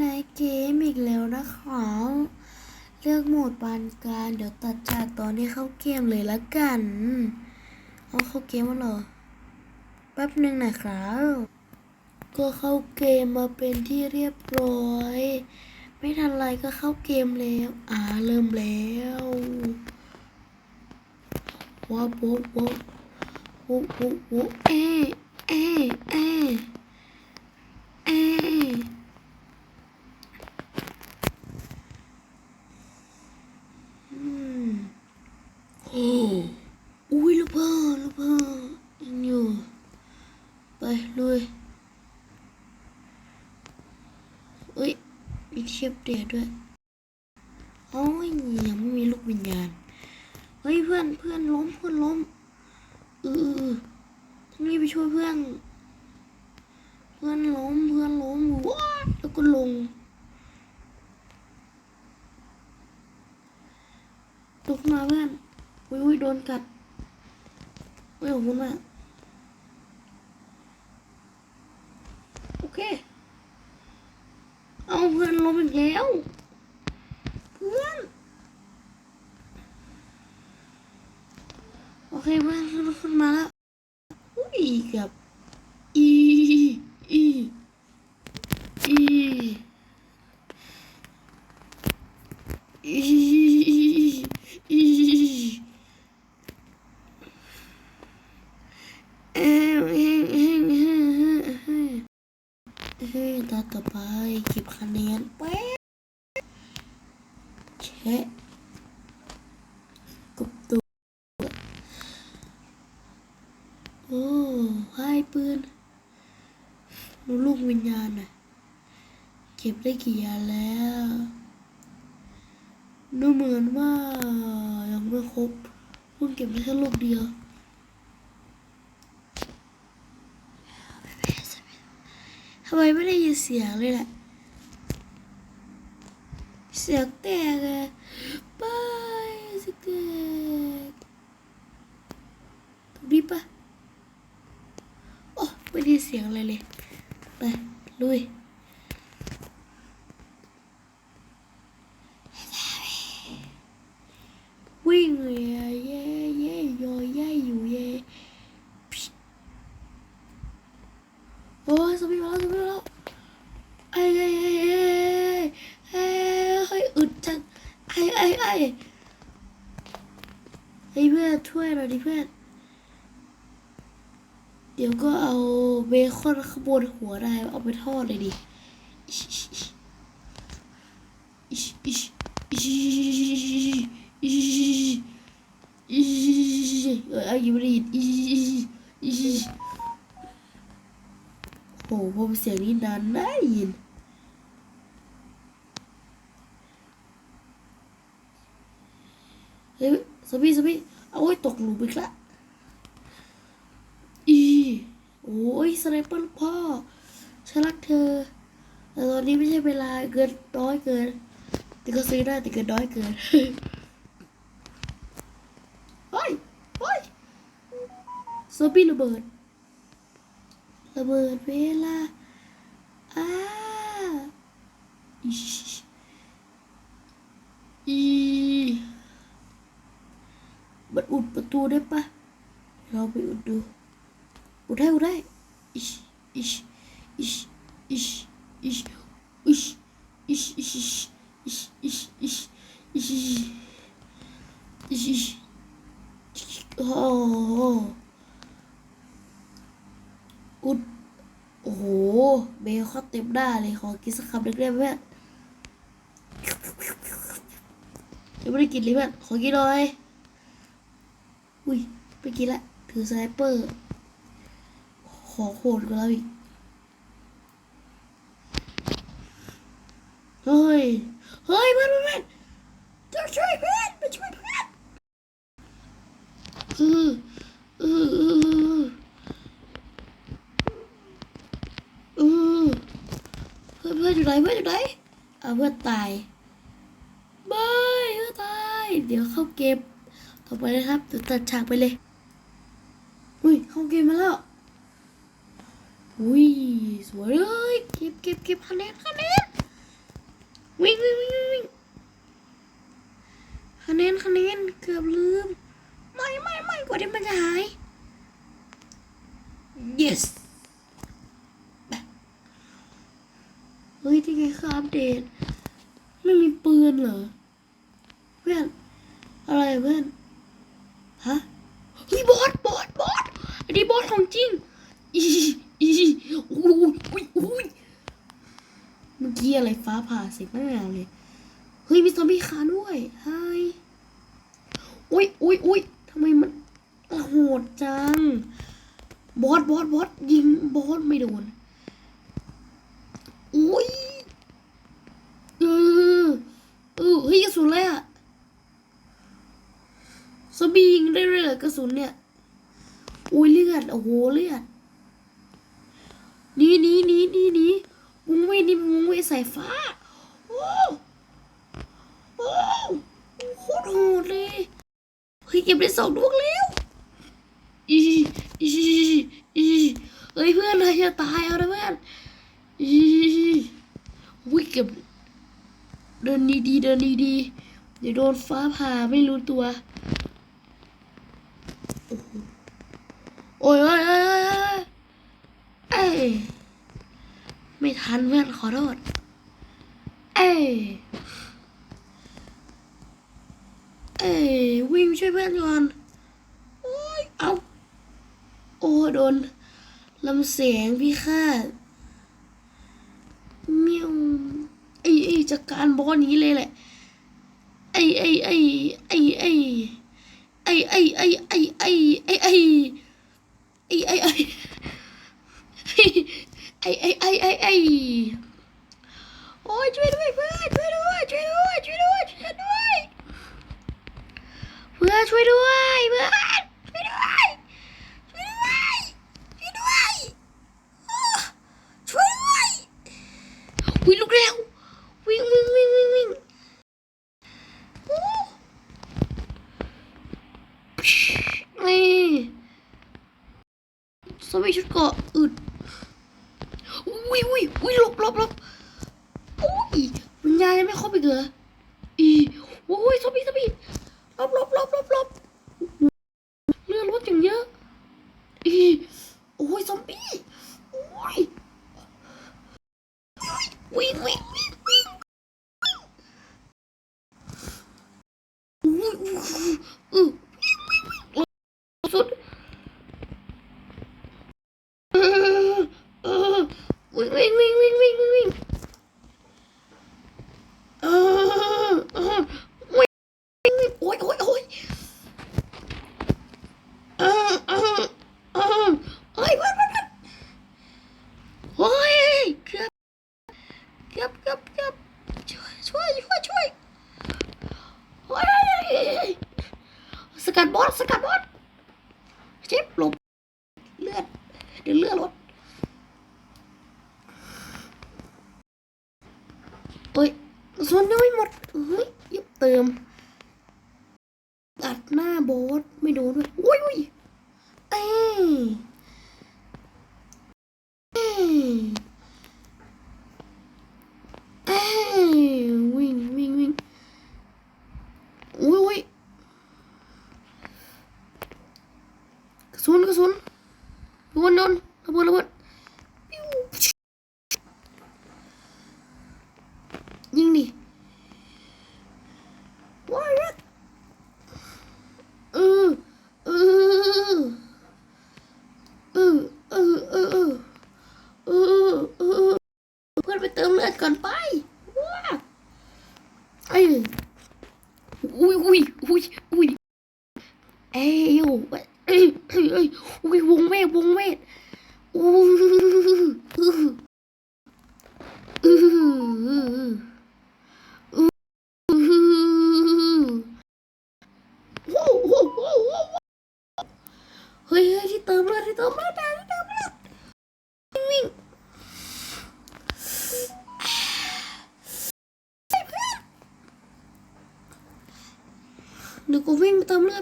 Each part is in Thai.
ในเกมอีกแล้วนะคะเลือกโหมดปานกลางเดี๋ยวตัดจากตอนที่เข้าเกมเลยละกันเอาเข้าเกมแล้วเหรอแป๊บหนึ่งนะครับก็เข้าเกมมาเป็นที่เรียบร้อย ไม่ทันไรก็เข้าเกมแล้ว อ่าเริ่มแล้วว้าวว้าวว้าวว้าวว้าวเอ๊ะเอ๊ะเอ๊ะเอ๊ะอืมโอ้อุ้ยลูกพ่อลูกพ่อยังอยู่ ไป ลุยอุ้ยมีเทียบเดียด้วยโอ้ยยังไม่มีลูกวิญญาณ เฮ้ยเพื่อนเพื่อนล้มเพื่อนล้มเออเออเออต้องรีบไปช่วยเพื่อน เพื่อนล้มเพื่อนล้มว้าแล้วก็ลงลุกมาเพื่อนอุ้ยอุ้ยโดนกัดเฮ้ยขอบคุณมาก โอเค เอาเพื่อนล้มอีกแล้วเพื่อนโอเคเพื่อนขึ้นมาแล้วอุ้ยเกือบ อีอีอีอีอีเอ้ยเอ้ยเอ้ยเอ้ยเอ้ยเฮ้ยตาต่อไปเก็บคะแนนแป๊บแชะกบตัว โอ้ให้ปืนดูลูกวิญญาณหน่อยเก็บ ได้กี่อันแล้วดูเหมือนว่ายังไม่ครบเพิ่งเก็บได้แค่ลูกเดียวทำไมไม่ได้ยินเสียงเลยแหละเสียงแตกไปเสียงแตกตรงนี้ปะโอ้ไม่ได้เสียงอะไรเลย ไป ลุย วิ่งเยอะเย่เย่โยเย่อยู่เย่โอ้ยสมิมาแล้วสมิมาแล้วไอ้ไอ้ไอ้ไอ้ไอ้อึดจังไอ้ไอ้ไอ้ไอ้เพื่อนช่วยหน่อยดิเพื่อนเดี๋ยวก็เอาเบคอนขบวนหัวได้เอาไปทอดเลยดิอิชอิชอิชอิช อิชอิชอิชเออยังไม่ด้ยินอิชอิชโอ้โหผมเสียงนี้นานได้ยินเฮ้ยสบี้สบี้เอาไว้ตกหลุมอีกละอีโอ้ยสไนเปอร์พ่อฉันรักเธอแต่ตอนนี้ไม่ใช่เวลาเกินน้อยเกินแต่ก็ซื้อได้แต่เกินน้อยเกิน เฮ้ยเฮ้ย ซอมบี้ระเบิด ระเบิดเวลาอ้าอีอีมันอุดประตูได้ปะเราไปอุดดู อุดได้อุดได้อิชอิชอิชอิชอิชอิชอิชอิชอิชอิชอิชอิชอิชอิชอิชโอ้โหอุ ดโอ้โหเบลเขาเต็มหน้าเลยขอกินสักคำหนึ่งได้ไหมเพื่อนยังไม่ได้กินเลยเพื่อนขอกินหน่อยอุ้ยไปกินละถือสไนเปอร์ขอโหดกว่าเราอีกเฮ้ยเฮ้ยเพื่อนเพื่อนจะช่วยเพื่อนมาช่วยเพื่อนเออเออเออเออเพื่อนเพื่อนอยู่ไหนเพื่อนอยู่ไหนเอะเพื่อนตายบายเพื่อนตาย เดี๋ยวเข้าเกมต่อไปนะครับเดี๋ยวตัดฉากไปเลย อุ้ยเข้าเกมมาแล้ว อุ้ยสวยเลยเก็บเก็บเก็บคะแนนคะแนนวิ่งวิ่งวิ่งวิ่งวิ่งคะแนนคะแนนเกือบลืม ไม่ไม่ไม่กว่าที่มันจะหาย yes ฮ้ยที่ไงครับอัปเดต ไม่มีปืนเหรอ เพื่อน อะไรเพื่อน ฮะ เฮ้ยบอสบอสบอสอันนี้บอสของจริง อีอีอุ้ยอุ้ยอุ้ยเมื่อกี้อะไรฟ้าผ่าเสียงไม่แรงเลย เฮ้ยมีซอมบี้คาด้วยไฮอุ้ยอุ้ยอุ้ยทำไมมันโหดจัง บอสบอสบอสยิงบอสไม่โดน อุ้ยเออเออเฮ้ยกระสุนอะไรอะซอมบี้ยิงได้เลยเหรอ กระสุนเนี่ย อุ้ยเลือด โอ้โหเลือดนี่นี่นี่นี่นี่วงเวทนี่วงเวทสายฟ้า โอ้โอ้โคตรโหดเลยเฮ้ยเก็บได้สองดวงแล้วอีอีอีเฮ้ยเพื่อนเราจะตายเอานะเพื่อนอีอุ้ยเก็บเดินดีๆเดินดีๆเดี๋ยวโดนฟ้าผ่าไม่รู้ตัว อ้ยโอ้ยโอ้ยโอ้ยเอ้ยไม่ทันเพื่อนขอโทษ เอ้ยเอ้ยวิ่งช่วยเพื่อนก่อนโอ้ยเอาโอ้โดนลำเสียงพี่คาดเมียวไอ้ไอ้จัดการบอสนี้เลยแหละไอ้ไอ้ไอ้ไอ้ไอ้ไอ้ไอ้ไอ้ไอ้ไอ้ไอ้ ไอ้ไอ้ไอ้ไอ้ไอ้ไอ้ไอ้ไอ้ไอ้โอ้ยช่วยด้วยเพื่อนช่วยด้วยช่วยด้วยช่วยด้วยช่วยด้วยเพื่อนช่วยด้วยเพื่อนช่วยด้วยช่วยด้วยช่วยด้วยอ้อช่วยด้วยวิ่งลุกเร็ววิ่งวิ่งวิ่งวิ่งวิ่งโอ้นี่ สมัยชุดเกาะอึดอุ้ยอุ้ยอุ้ยหลบหลบหลบอุ้ยวิญญาณยังไม่เข้าไปเหรออีโอ้ยซอมบี้ซอมบี้หลบหลบหลบหลบหลบเลือดลดอย่างเยอะอีโอ้ยซอมบี้โอ้ยวิ่งวิ่งวิ่งวิ่งอุ้ยอุ้ยอือสุด เออเออวิ่งวิ่งวิ่งวิ่งวิ่งวิ่งวิ่งเออเออวิ่งวิ่งวิ่งโอ้ยโอ้ยโอ้ยเออเออเออเฮ้ยเพื่อนเพื่อนเพื่อนโอ้ยเกือบเกือบเกือบเกือบช่วยช่วยช่วยช่วยโอ้ยสกัดบอสสกัดบอสเจ็บหลบเลือดเดี๋ยวเลือดลด เอ้ยส่วนยังไม่หมดเฮ้ยยับเติม ตัดหน้าโบสไม่โดนด้วยอุ้ยอุ้ยเอ้ย พื่อนไปเติมเลือดก่อนไปว้าเอ้ยอุ้ยอุ้ยอุ้ยอุ้ยเอ้ยโอ้ยเอ้ยเอ้ยเอ้ยอุ้ยวงเวทวงเวทอู้อื้ออื้ออื้อว้าวว้าวว้าวว้าวเฮ้ยเฮ้ยที่เติมเลือดที่เติมเลือดนะที่เติมเลือด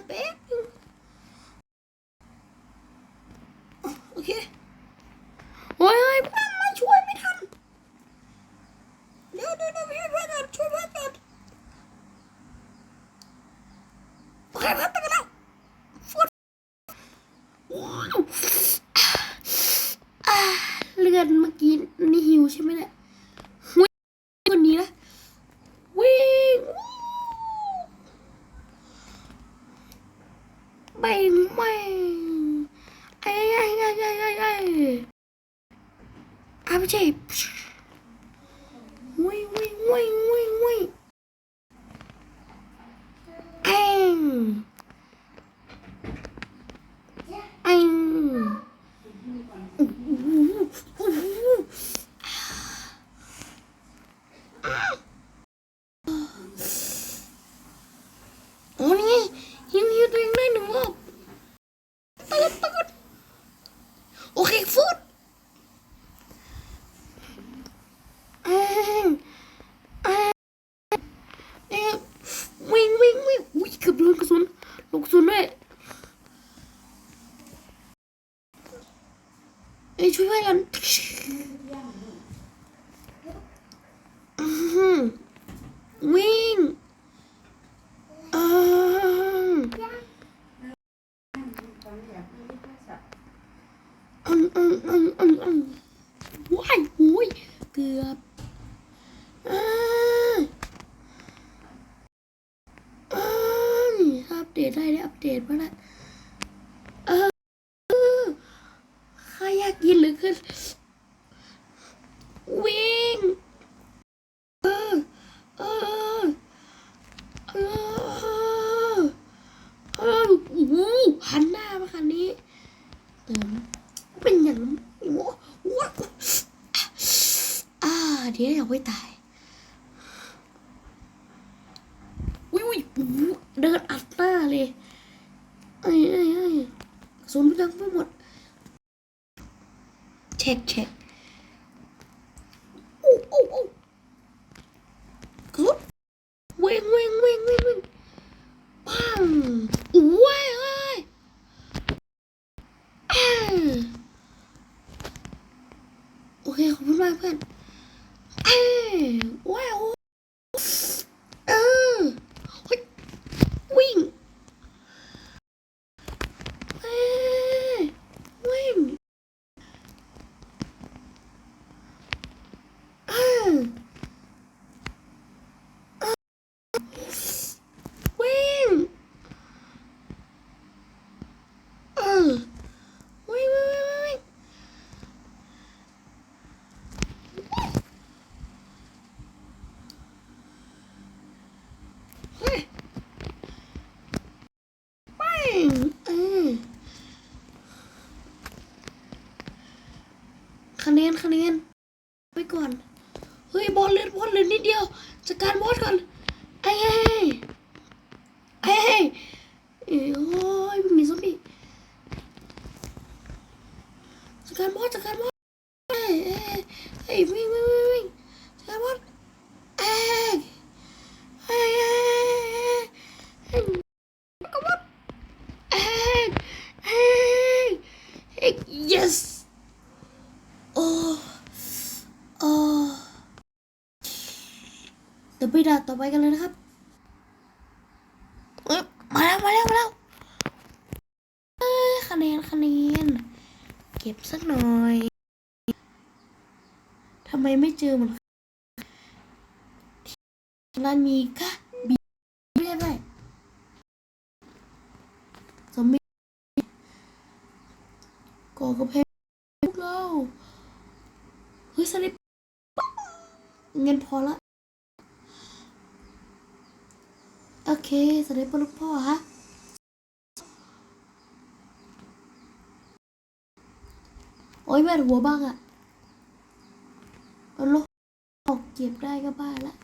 big เอ้ยช่วยเพื่อนกันอื้อหือวิ่ง อืมอืมอืมอืมอืมอืมว้ายโอ้ยเกือบอ่าอ่านี่อัปเดตได้ได้อัปเดตมาแล้วเออเออข้าอยากกินเหลือเกินวิ่งเออเออ เออเออโอ้โหหันหน้ามาคันนี้เติมเป็นอย่างนั้นโอ้โหว้าวอ่าเดี๋ยวเอาไว้ตายอุ้ยอุ้ยโอ้โห เดินอัดหน้าเลยเอ้ยเอ้ยเอ้ยสมยังไม่หมด เช็คเช็คโอ้โอ้โอ้กรุ๊ป เว่งเว่งเว่งเว่งเว่งปังว้ายเอ้ยอ่าโอเคขอบคุณมากเพื่อนเอ้ยว้าวเออเฮ้ยวิ่งเอ้ยวิ่งอ่า วิ่งเออวิ่งวิ่งวิ่งวิ่งเฮ้ยวิ่งเออคะแนนคะแนนไปก่อน เฮ้ยบอลเล่ นบอลเล่นนิดเดียวจัดการบอสก่อนไอ้เฮ้ย เฮ้ยเอ้ยโอ้ยมีซอมบี้จัดการบอสจัดการบอสเฮ้ยเฮ้ยเฮ้ยวิ่งวิ่งวิ่งวิ่งจัดการบอสเอ้ยเฮ้ยเฮ้ยเฮ้ยจัดการบอสเอ้ยเฮ้ยเฮ้ย yes โอ้โอ้เด่าต่อไปกันเลยนะครับเอ้ยมาแล้วมาแล้วมาแล้วเอ้ยคะแนนคะแนนเก็บสักหน่อยทำไมไม่เจอมันนั้นมีค่ะบีไม่ได้ไหมซอมบี้ก่อกระเพงพวกเราเฮ้ยสลิปเงินพอละ โอ เคสวัสดีพ่อลูกพ่อฮะโอ้ยแม่หัวบ้างอะเอาลกออกเก็บได้ก็บ้าละ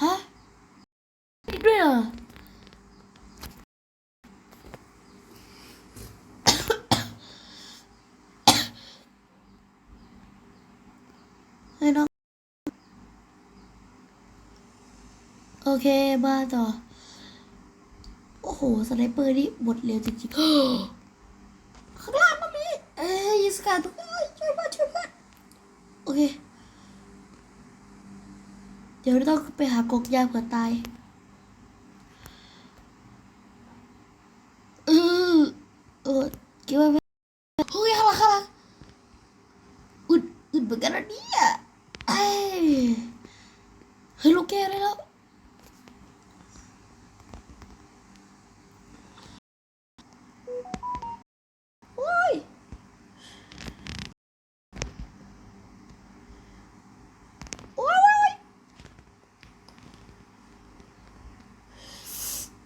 ฮะนี่ด้วยเหรอ ให้น้อง โอ เคมาต่อ โอ้โห สไนเปอร์นี่หมดเร็วจริงๆข้างล่างมันมีเอ้ยสกาตัวเอ้ยช่วยเพื่อนช่วยเพื่อนโอเค เดี๋ยวเราต้องไปหากกยาเผื่อตายเออเออคิดว่าไม่เฮ้ยข้างหลังข้างหลังดเหมือนกันนะเนี่ยเอ้ยเฮ้ยลูกแก้วได้แล้ว โอ้ย โอ้ยโอ้ย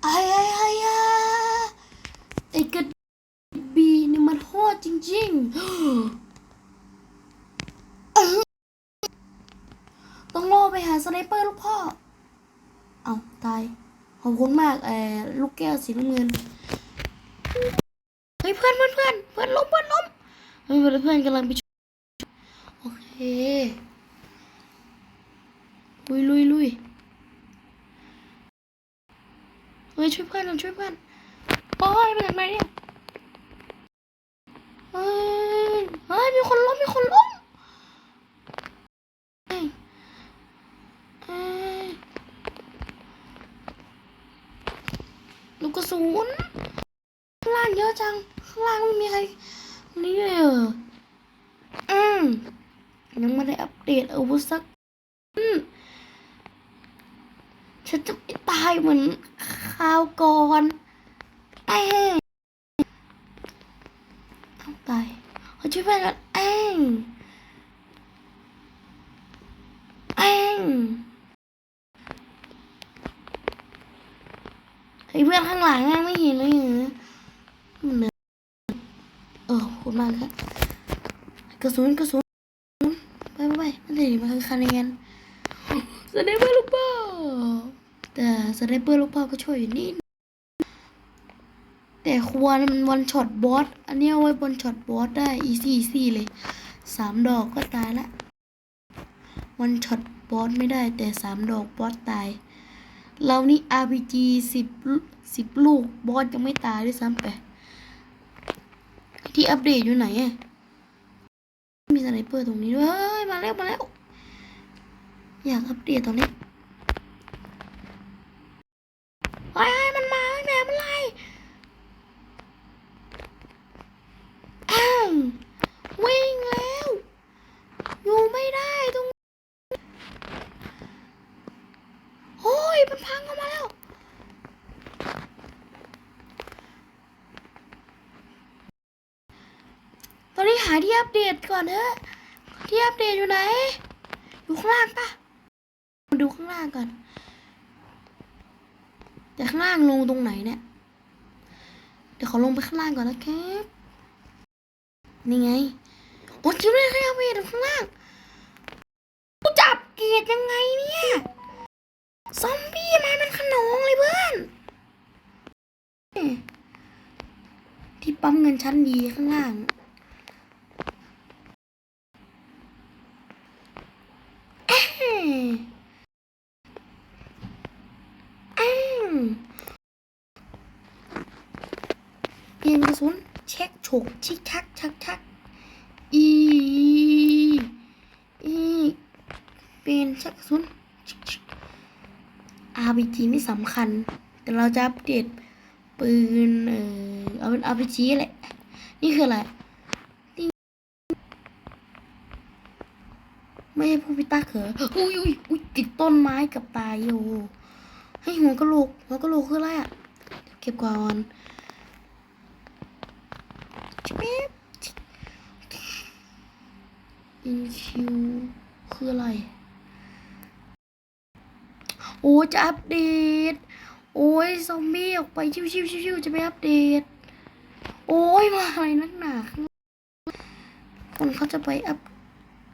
ไอ้ไอ้ไอ้อะ ไอ้กระบีนี่มันโหดจริงๆ ต้องโล่ไปหาสไนเปอร์ลูกพ่อ เอาตาย ขอบคุณมากเออลูกแก้วสีน้ำเงิน เฮ้ยเพื่อนเพื่อนเพื่อนเพื่อนล้มเพื่อนล้มเพื่อนเพื่อนกำลังไปช่วยโอเค ลุยลุยลุยเฮ้ยช่วยเพื่อนช่วยเพื่อน โอ้ยมาจากไหนเนี่ยเฮ้ยเฮ้ยมีคนล้มมีคนล้มลูกกระสุนข้างล่างเยอะจัง ข้างล่างไม่มีใครนี่เลยเหรออืมยังไม่ได้อัปเดตอาวุธสักอืมฉันจะไม่ตายเหมือนคราวก่อน ไอ้เอาตายเอาช่วยเพื่อนกันเอ้งเอ้งไอ้เพื่อนข้างหลังอะไม่เห็นเลยเหรอมันเลยเออขอบคุณมากครับกระสุนกระสุนไปไปไปนั่นเลยมาคือคะแนนสไนเปอร์ลูกเป้าแต่สไนเปอร์ลูกเป้าก็ช่วยอยู่นี่ แต่ควรมันวันช็อตบอสอันนี้เอาไว้บนช็อตบอสได้อีซี่อีซี่เลยสามดอกก็ตายละวันช็อตบอสไม่ได้แต่สามดอกบอสตาย เรานี่ RPG สิบสิบลูกบอสยังไม่ตายด้วยซ้ำไป ที่อัปเดตอยู่ไหนอะมีสไนเปอร์ตรงนี้ด้วย เฮ้ย มาแล้วมาแล้ว อยากอัปเดตตอนนี้ไอ้ยมันมาไอ้แม่มันไล่อ้าววิ่งแล้ว อยู่ไม่ได้ตรงโอ้ย มันพังเข้ามาแล้ว ตอนนี้หา ที่อัปเดตก่อนเถอะที่อัปเดตอยู่ไหน อยู่ข้างล่างปะมาดูข้างล่างก่อน แต่ข้างล่างลงตรงไหนเนี่ย เดี๋ยวขอลงไปข้างล่างก่อนนะครับนี่ไง โอ้ชิบเลยครเอาไปเห็นข้างล่างกูจับเกียดยังไงเนี่ย ซอมบี้มาเป็นขนองเลยเพื่อน ที่ปั๊มเงินชั้นดีข้างล่าง เอ้ยอ้าวเปลี่ยนกระสุน เช็คฉกชิกชักชักชักอีอีเปลี่ยนชักกระสุนชิกชิก RPG ไม่สำคัญ แต่เราจะอัปเดตปืนเออเอาเป็น RPG แหละ นี่คืออะไรไม่ใช่ผู้พิทักเหรออุ้ยอุ้ยอุ้ยติดต้นไม้กับตายโยให้หัวกะโหลกหัวกะโหลกคืออะไรอะ เก็บก่อน ป๊บอินคิวคืออะไร โอ้จะอัปเดต โอ้ยซอมบี้ออกไปชิวชิวชิวชิวจะไปอัปเดต โอ้ยมาอะไรนักหนาคนเขาจะไปอัป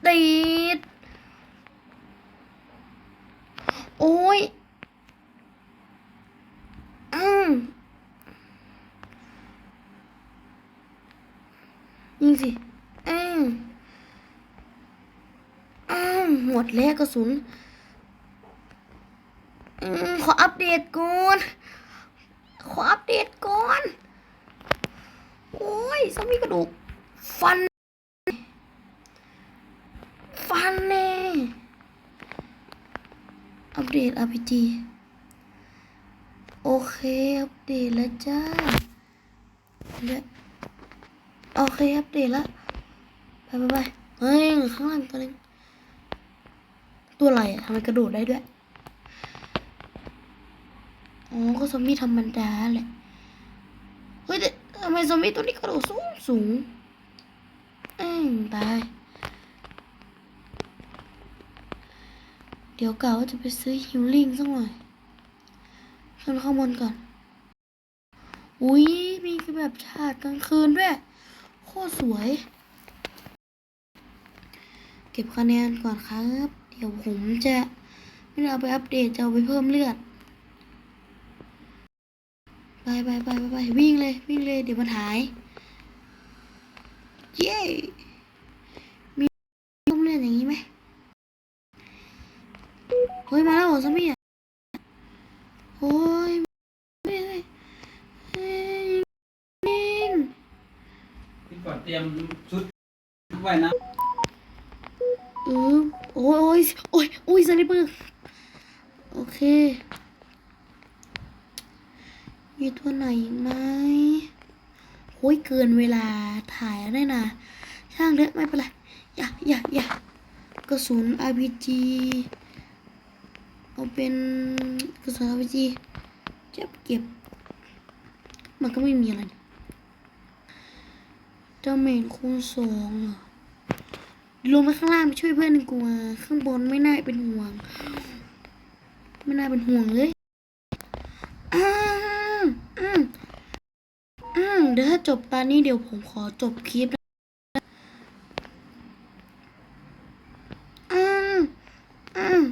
เดต โอ้ยอืมยิง สิอืมอืมหมดแล้วกระสุนอืมขออัปเดตก่อน ขออัปเดตก่อน โอ้ยซอมบี้กระดูก ฟัน ฟันแน่อัปเดต RPG โอเค อัปเดตแล้วจ้าเดี๋ยว โอเคอัปเดตแล้วไปไปไปเฮ้ยข้างล่างตัวนึงตัวอะไรทำไมกระโดดได้ด้วยอ๋อก็ซอมบี้ธรรมดาแหละเฮ้ยแต่ทำไมซอมบี้ตัวนี้กระโดดสูงสูงเอ้ยตายเดี๋ยวกะว่าจะไปซื้อฮิลลิ่งสักหน่อยขึ้นข้างบนก่อน อุ้ยมีแบบฉากกลางคืนด้วย โคตรสวย เก็บคะแนนก่อนครับ เดี๋ยวผมจะไม่ได้เอาไปอัปเดตจะเอาไปเพิ่มเลือด ไปไปไปไปไปวิ่งเลยวิ่งเลยเดี๋ยวมันหาย เย้มีเพิ่มเลือดอย่างนี้ไหมเฮ้ยมาแล้วเหรอซะมี่อะโอ้ยไม่ไม่เฮ้ยยิง พี่ก่อนเต รียมชุดว่ายน้เออโอ้ยโอ้ยโอ้ยโอ้ยสไนเปอร์โอเค มีตัวไหนอีกไหมโอ้ยเกินเวลาถ่ายแล้วได้นะ ช่างเถอะไม่เป็นไร อย่าอย่าอย่ากระสุน RPG เอาเป็นกระสุน RPG เก็บเก็บ มันก็ไม่มีอะไร ดาเมจคูณสองเหรอลงไปข้างล่างไปช่วยเพื่อนกว่าข้างบนไม่น่าเป็นห่วง ไม่น่าเป็นห่วงเลยอ้าวอืมอืมเดี๋ยวถ้าจบตอนนี้เดี๋ยวผมขอจบคลิปนะอืมอืม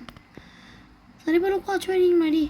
สวัสดีพ่อลูกพ่อช่วยยิงหน่อยดิ